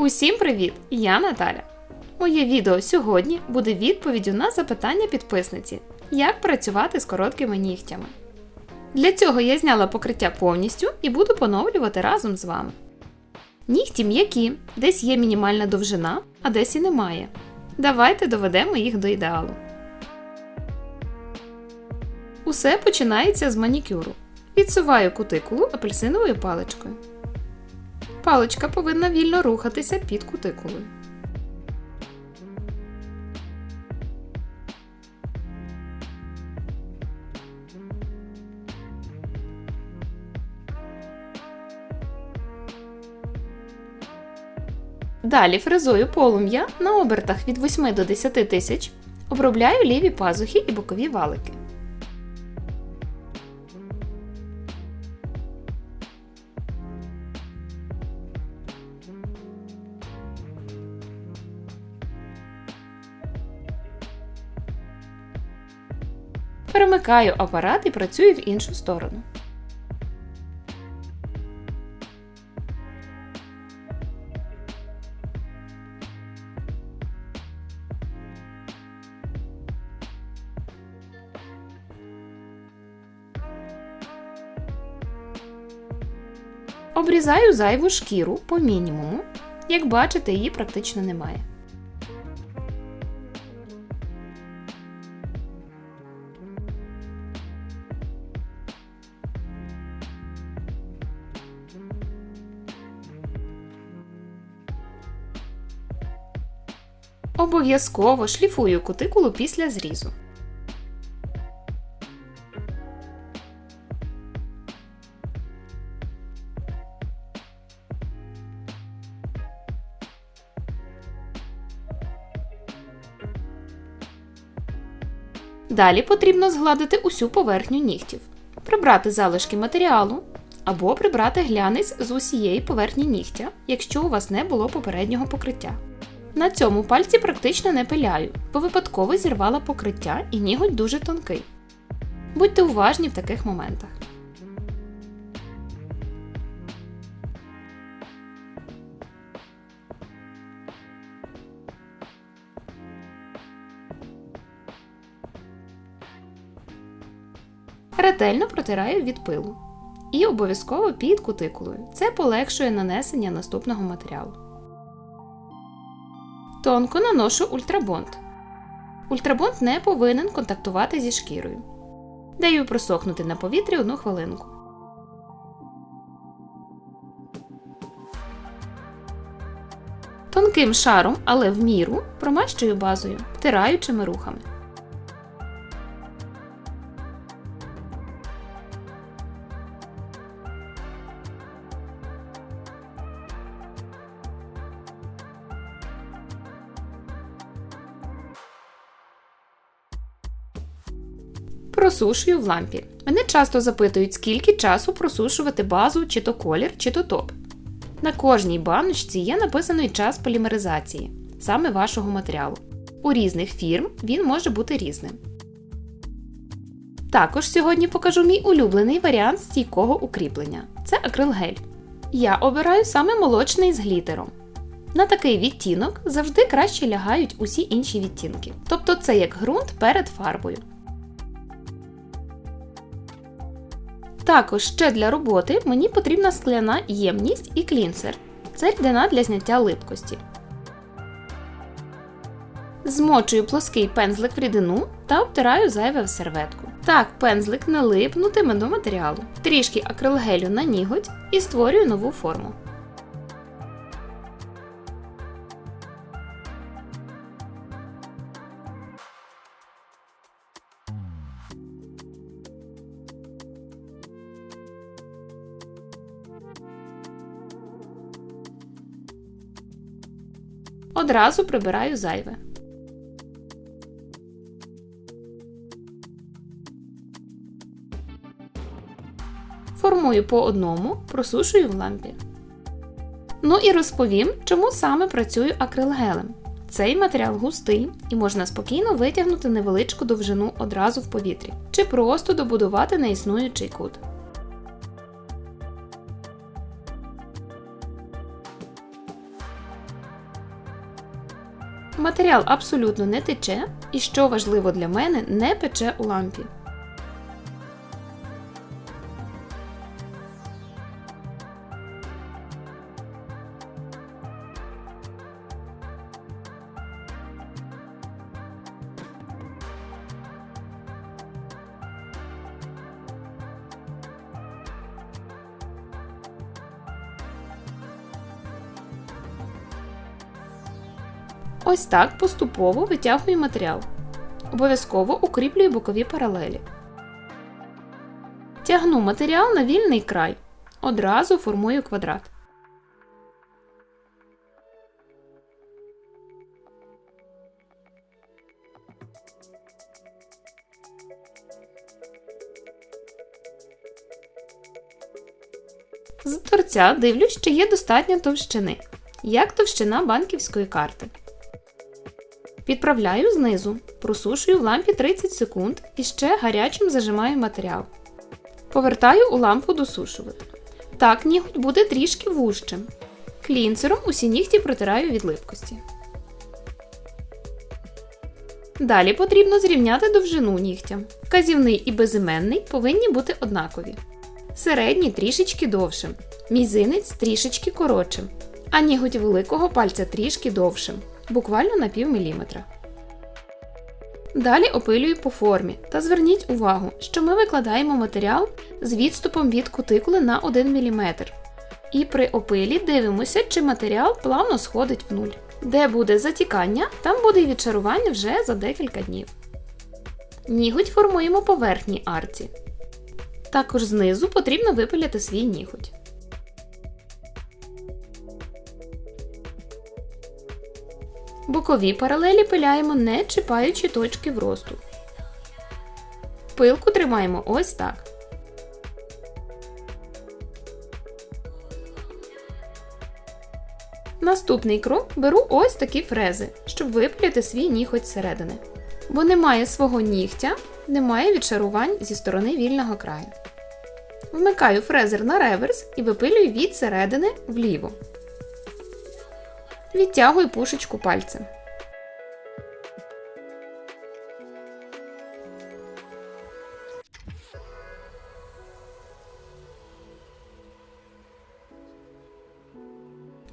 Усім привіт! Я Наталя. Моє відео сьогодні буде відповіддю на запитання підписниці, як працювати з короткими нігтями. Для цього я зняла покриття повністю і буду поновлювати разом з вами. Нігті м'які, десь є мінімальна довжина, а десь і немає. Давайте доведемо їх до ідеалу. Усе починається з манікюру. Відсуваю кутикулу апельсиновою паличкою. Паличка повинна вільно рухатися під кутикулою. Далі фрезою полум'я на обертах від 8 до 10 тисяч обробляю ліві пазухи і бокові валики. Перемикаю апарат і працюю в іншу сторону. Обрізаю зайву шкіру по мінімуму. Як бачите, її практично немає. Обов'язково шліфую кутикулу після зрізу. Далі потрібно згладити усю поверхню нігтів, прибрати залишки матеріалу або прибрати глянець з усієї поверхні нігтя, якщо у вас не було попереднього покриття. На цьому пальці практично не пиляю, бо випадково зірвала покриття і ніготь дуже тонкий. Будьте уважні в таких моментах. Ретельно протираю від пилу. І обов'язково під кутикулою. Це полегшує нанесення наступного матеріалу. Тонко наношу ультрабонд. Ультрабонд не повинен контактувати зі шкірою. Даю просохнути на повітрі одну хвилинку. Тонким шаром, але в міру промащую базою, втираючими рухами. Просушую в лампі. Мене часто запитують, скільки часу просушувати базу, чи то колір, чи то топ. На кожній баночці є написаний час полімеризації, саме вашого матеріалу. У різних фірм він може бути різним. Також сьогодні покажу мій улюблений варіант стійкого укріплення це акрилгель. Я обираю саме молочний з глітером. На такий відтінок завжди краще лягають усі інші відтінки. Тобто це як ґрунт перед фарбою. Також ще для роботи мені потрібна скляна ємність і клінсер. Це рідина для зняття липкості. Змочую плоский пензлик в рідину та обтираю зайве в серветку. Так пензлик не липнутиме до матеріалу. Трішки акрилгелю на ніготь і створюю нову форму. Одразу прибираю зайве. Формую по одному, просушую в лампі. Ну і розповім, чому саме працюю акрилгелем. Цей матеріал густий і можна спокійно витягнути невеличку довжину одразу в повітрі, чи просто добудувати неіснуючий кут. Матеріал абсолютно не тече і, що важливо для мене, не пече у лампі. Ось так поступово витягую матеріал. Обов'язково укріплюю бокові паралелі. Тягну матеріал на вільний край. Одразу формую квадрат. З торця дивлюсь, чи є достатньо товщини, як товщина банківської карти. Підправляю знизу, просушую в лампі 30 секунд і ще гарячим зажимаю матеріал. Повертаю у лампу досушувати. Так ніготь буде трішки вужчим. Клінцером усі нігті протираю від липкості. Далі потрібно зрівняти довжину нігтя. Вказівний і безіменний повинні бути однакові. Середній трішечки довшим, мізинець трішечки коротшим, а ніготь великого пальця трішки довшим, буквально на пів міліметра. Далі опилюю по формі та зверніть увагу, що ми викладаємо матеріал з відступом від кутикули на 1 мм. І при опилі дивимося, чи матеріал плавно сходить в нуль. Де буде затікання, там буде і відшарування вже за декілька днів. Ніготь формуємо по верхній арці. Також знизу потрібно випиляти свій ніготь. Бокові паралелі пиляємо, не чіпаючи точки вросту. Пилку тримаємо ось так. Наступний крок беру ось такі фрези, щоб випиляти свій ніготь зсередини. Бо немає свого нігтя, немає відшарувань зі сторони вільного краю. Вмикаю фрезер на реверс і випилюю від середини вліво. Відтягую пушечку пальцем.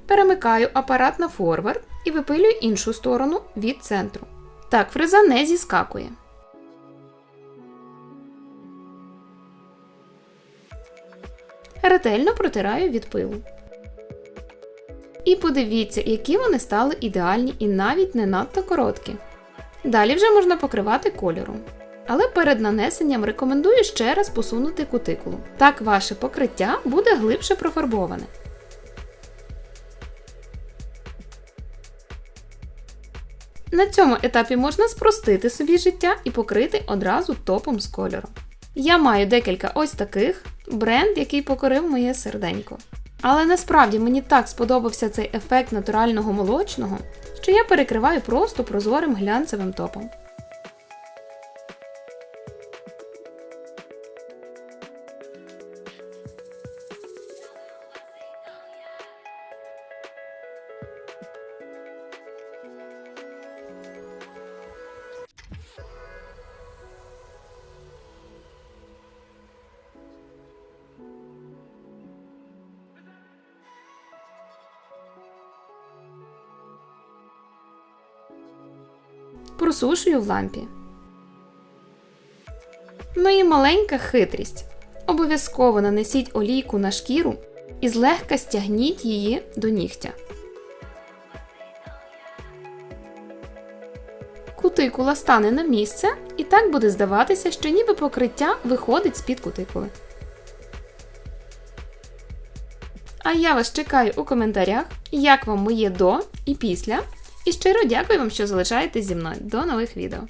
Перемикаю апарат на форвард і випилюю іншу сторону від центру. Так фреза не зіскакує. Ретельно протираю від пилу. І подивіться, які вони стали ідеальні і навіть не надто короткі. Далі вже можна покривати кольором. Але перед нанесенням рекомендую ще раз посунути кутикулу. Так ваше покриття буде глибше профарбоване. На цьому етапі можна спростити собі життя і покрити одразу топом з кольору. Я маю декілька ось таких бренд, який покорив моє серденько. Але насправді мені так сподобався цей ефект натурального молочного, що я перекриваю просто прозорим глянцевим топом. Просушую в лампі. Ну і маленька хитрість. Обов'язково нанесіть олійку на шкіру і злегка стягніть її до нігтя. Кутикула стане на місце, і так буде здаватися, що ніби покриття виходить з-під кутикули. А я вас чекаю у коментарях, як вам моє до і після. І щиро дякую вам, що залишаєтесь зі мною. До нових відео!